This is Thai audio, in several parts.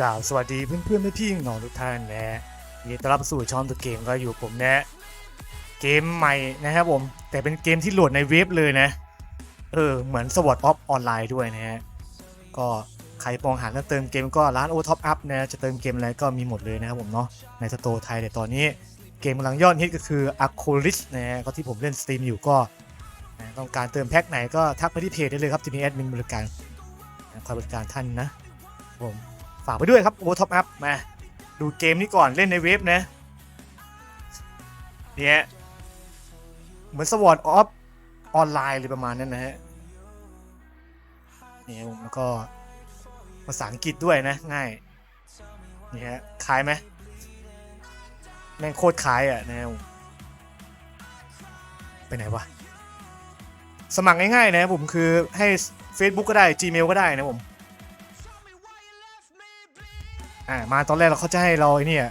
กล่าวสวัสดีเพื่อนเพื่อนๆพี่ๆน้องทุกท่านนะฮะยินดีต้อนรับสู่ช่องตัวเกมก็อยู่ผมนะ เกมใหม่นะครับผม แต่เป็นเกมที่โหลดในเว็บเลยนะ เออ เหมือน Sword of Online ด้วยนะฮะ ก็ใครมองหาเรื่องเติมเกมก็ร้านโอท็อปอัพนะ จะเติมเกมอะไรก็มีหมดเลยนะครับผมเนาะ ในสโตร์ไทยแต่ตอนนี้เกมกำลังยอดฮิตก็คือ a c o l i s นะฮะ ก็ที่ผมเล่นสตรีมอยู่ก็ ต้องการเติมแพ็คไหนก็ทักไปที่เพจได้เลยครับจะมีแอดมินบริการคอยบริการท่านนะผม ฝากไปด้วยครับโอท็อปอัพมา ดูเกมนี้ก่อนเล่นในเว็บนะเนี่ยเหมือนสวอตออฟออนไลน์เลยประมาณนั้นนะฮะเนี่ยผมแล้วก็ภาษาอังกฤษด้วยนะ ง่ายนี่ฮะคล้ายไหมแม่งโคตรคล้ายอะนะไปไหนวะสมัครง่ายๆนะผมคือให้ Facebook ก็ได้ Gmail ก็ได้นะผม อ่ามาตอนแรกเราเขาจะให้เราไอ้เนี่ย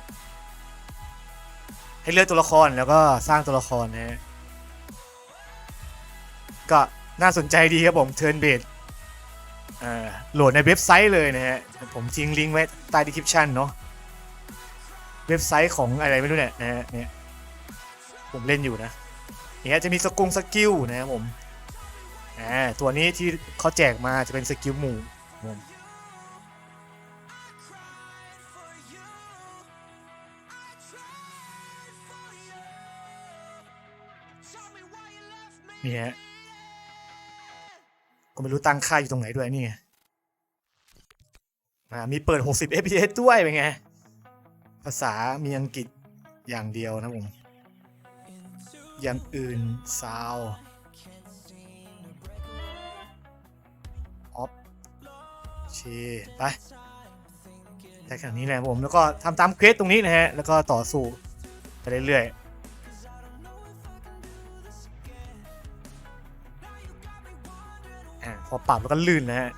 ให้เลือกตัวละครแล้วก็สร้างตัวละครนะฮะก็น่าสนใจดีครับผมเทิร์นเบดโหลดในเว็บไซต์เลยนะฮะ ผมทิ้งลิงก์ไว้ใต้ดีคริปชันเนาะเว็บไซต์ของอะไรไม่รู้เนี่ยนะฮะเนี่ยผมเล่นอยู่นะเนี่ยจะมีสกุงสกิลนะครับผมอ่าตัวนี้ที่เขาแจกมาจะเป็นสกิลหมู่ผม นี่ฮะก็ไม่รู้ตั้งค่าอยู่ตรงไหนด้วยนี่ไงอ่ามีเปิด 60 fps ด้วยเป็นไง ภาษามีอังกฤษอย่างเดียวนะผม อย่างอื่นซาวออฟเชไปได้ขนาดนี้แหละผม แล้วก็ทำตามเควสตรงนี้นะฮะ แล้วก็ต่อสู้ไปเรื่อยๆ ปรับแล้วก็ลื่นนะฮะ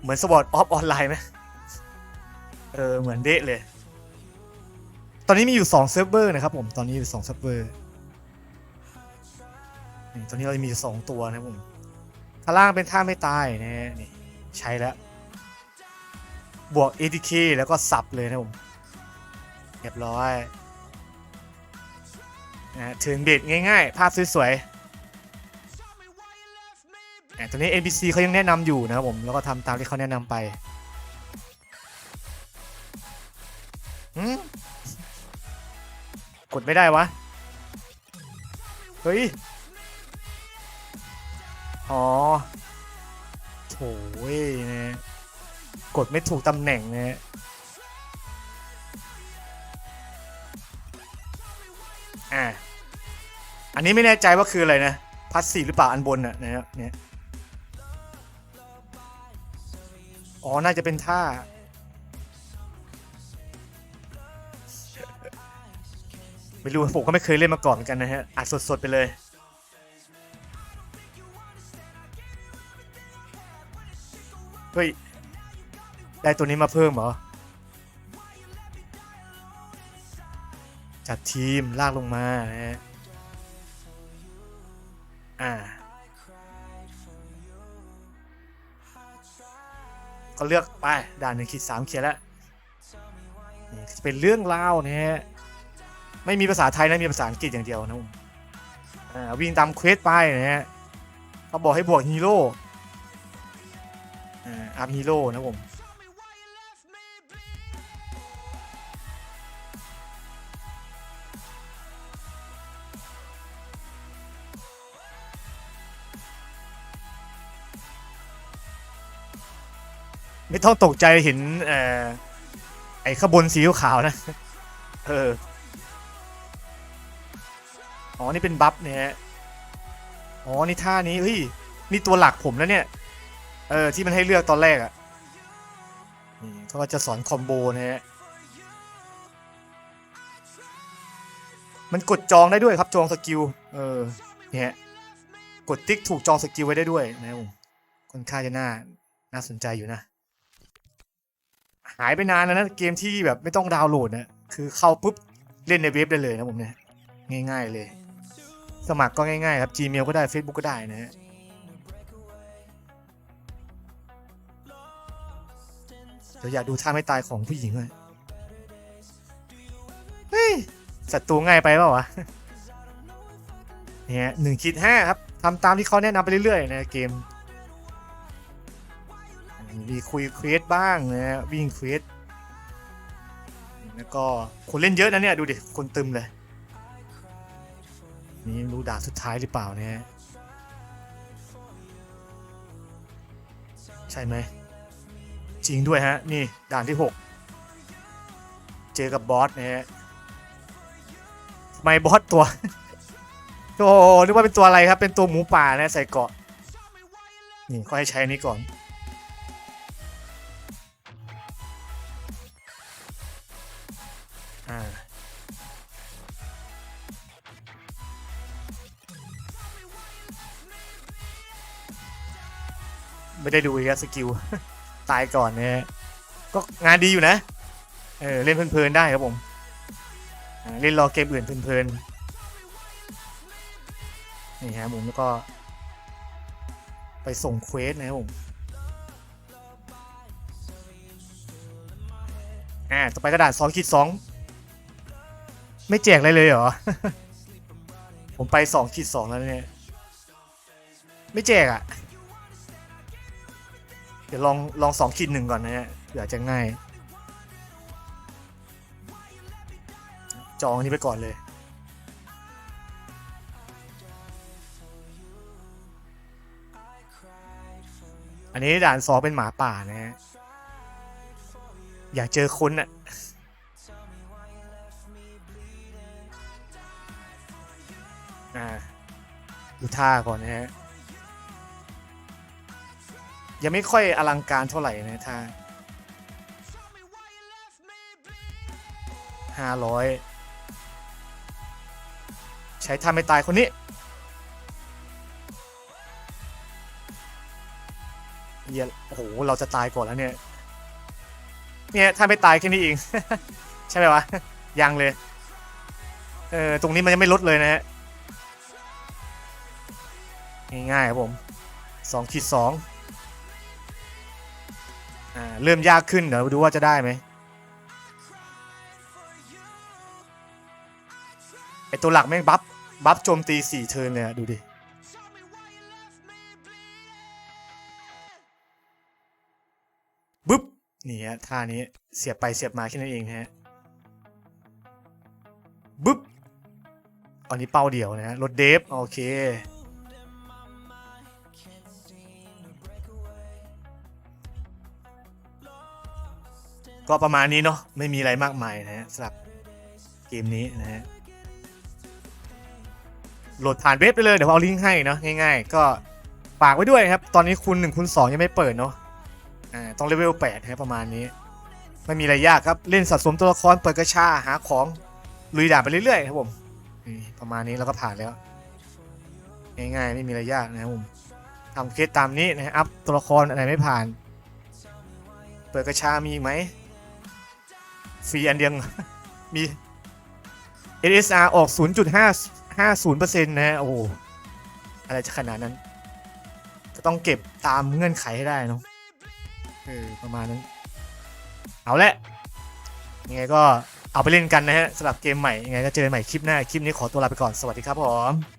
เหมือนสวอตออฟออนไลน์ไหมเออ เหมือนเดะเลย ตอนนี้มีอยู่2เซิร์ฟเวอร์นะครับผม ตอนนี้อยู่2เซิร์ฟเวอร์ตอนนี้เรามีสอยู่2ตัวนะผมข้างล่างเป็นท่าไม่ตายนะฮะนี่ใช้แล้ว บวก ATK แล้วก็สับเลยนะผมเรียบร้อยนะถึงเด็ดง่ายๆ ภาพสวยๆ ตอนนี้ NPC เขายังแนะนำอยู่นะครับผมแล้วก็ทำตามที่เขาแนะนำไปหืมกดไม่ได้วะ เฮ้ย อ๋อโถยนะกดไม่ถูกตำแหน่งนะอะอันนี้ไม่แน่ใจว่าคืออะไรนะ พัสซีหรือเปล่าอันบนน่ะนะเนี่ย อ๋อ น่าจะเป็นท่า ไม่รู้ผมก็ไม่เคยเล่นมาก่อนเหมือนกันนะฮะ อัดสดๆไปเลย เฮ้ย ได้ตัวนี้มาเพิ่มเหรอ จัดทีมลากลงมานะฮะ อ่า ก็เลือกไปด่านหนึ่งขีดสามเขียนแล้วจะเป็นเรื่องเล่าวนะฮะไม่มีภาษาไทยนะมีภาษาอังกฤษอย่างเดียวนะผมอ่าวิ่งตามเควสไปนะฮะเขาบอกให้บวกฮีโร่อาอัพฮีโร่นะผม ไม่ต้องตกใจเห็นเอ่อไอ้ขบวนสีขาวนะ เออ อ๋อ นี่เป็นบัฟเนี่ยฮะอ๋อ นี่ท่านี้ เฮ้ย นี่ตัวหลักผมแล้วเนี่ย เออ ที่มันให้เลือกตอนแรกอะ่ะนี่เขาก็จะสอนคอมโบนะฮะ มันกดจองได้ด้วยครับ จองสกิล เออ เนี่ย กดติ๊กถูกจองสกิลไว้ได้ด้วยนะครับผมค่อนข้างจะน่า น่าสนใจอยู่นะ หายไปนานแล้วนะเกมที่แบบไม่ต้องดาวน์โหลดนะคือเข้าปุ๊บเล่นในเว็บได้เลยนะผมเนี่ยง่าย ๆเลย สมัครก็ง่ายๆครับ Gmail ก็ได้ Facebook ก็ได้นะฮะเดี๋ยวอยากดูท่าไม่ตายของผู้หญิงเลยเฮ้ยศัตรูง่ายไปเปล่าวะเนี่ยหนึ่งคิดห้าครับทำตามที่เขาแนะนำไปเรื่อยๆ นะเกม มีคุยเควสบ้างนะฮะวิ่งเควสแล้วก็คนเล่นเยอะนะเนี่ย ดูดิ คนตึมเลย นี่รู้ด่านสุดท้ายหรือเปล่าเนี่ยใช่ไหม จริงด้วยฮะ นี่ด่านที่ 6 เจอกับบอสนะฮะไม่บอสตัว โอ้โหนึกว่าเป็นตัวอะไรครับ เป็นตัวหมูป่านะใส่เกาะนี่ก็ให้ใช้อันนี้ก่อน ไม่ได้ดูอีกแล้วสกิล ตายก่อนเนี่ยก็งานดีอยู่นะ เออเล่นเพลินๆได้ครับผม เล่นรอเกมอื่นเพลินๆ นี่ฮะผมแล้วก็ ไปส่งเควสนะครับผมอ่าต่อไปกระดาษสองขีดสองไม่แจกอะไรเลยเหรอ ผมไปสองขีดสองแล้วเนี่ย ไม่แจกอะ่ะ เดี๋ยวลองลองสองขีดหนึ่งก่อนนะฮะเผื่อจะง่าย จองอันนี้ไปก่อนเลย อันนี้ด่านสองเป็นหมาป่านะฮะ อยากเจอคนอะอ่าดูท่าก่อนนะฮะ ยังไม่ค่อยอลังการเท่าไหร่นะท่าห้าร้อยใช้ท่าไม่ตายคนนี้ เยโอ้โห เราจะตายก่อนแล้วเนี่ย เนี่ยถ้าไม่ตายแค่นี้เอง ใช่ไหมวะ ยังเลย เออ ตรงนี้มันยังไม่ลดเลยนะฮะ ง่ายๆครับผมสองขีดสอง อ่าเริ่มยากขึ้นเดี๋ยวดูว่าจะได้ไหมไอตัวหลักแม่งบัฟบัฟโจมตีสี่เทิร์นเลยอะดูดิบึ๊บนี่ฮะท่านี้เสียบไปเสียบมาแค่นั้นเองฮะบึ๊บอันนี้เป้าเดี่ยวนะฮะรถเดฟโอเค ก็ประมาณนี้เนาะไม่มีอะไรมากมายนะฮะสำหรับเกมนี้นะฮะโหลดผ่านเว็บไปเลยเดี๋ยวเอาลิงก์ให้เนาะง่ายๆ ก็ฝากไว้ด้วยครับ ตอนนี้คุณ1คุณ2ยังไม่เปิดเนาะอ่าต้องเลเวล8นะครับประมาณนี้ ไม่มีอะไรยากครับเล่นสะสมตัวละครเปิดกระชาหาของลุยด่านไปเรื่อยๆครับผมประมาณนี้เราก็ผ่านแล้ว ง่ายๆไม่มีอะไรยากนะครับผมทำเคสตามนี้นะฮะอัพตัวละครอะไรไม่ผ่าน เปิดกระชามีไหม ฟรีอันเดียวมี NSR ออก 0.550%นะฮะโอ้โหอะไรจะขนาดนั้นก็ต้องเก็บตามเงื่อนไขให้ได้เนาะเออประมาณนั้น เอาละยังไงก็เอาไปเล่นกันนะฮะสำหรับเกมใหม่ยังไงก็เจอกันใหม่คลิปหน้า คลิปนี้ขอตัวลาไปก่อนสวัสดีครับผม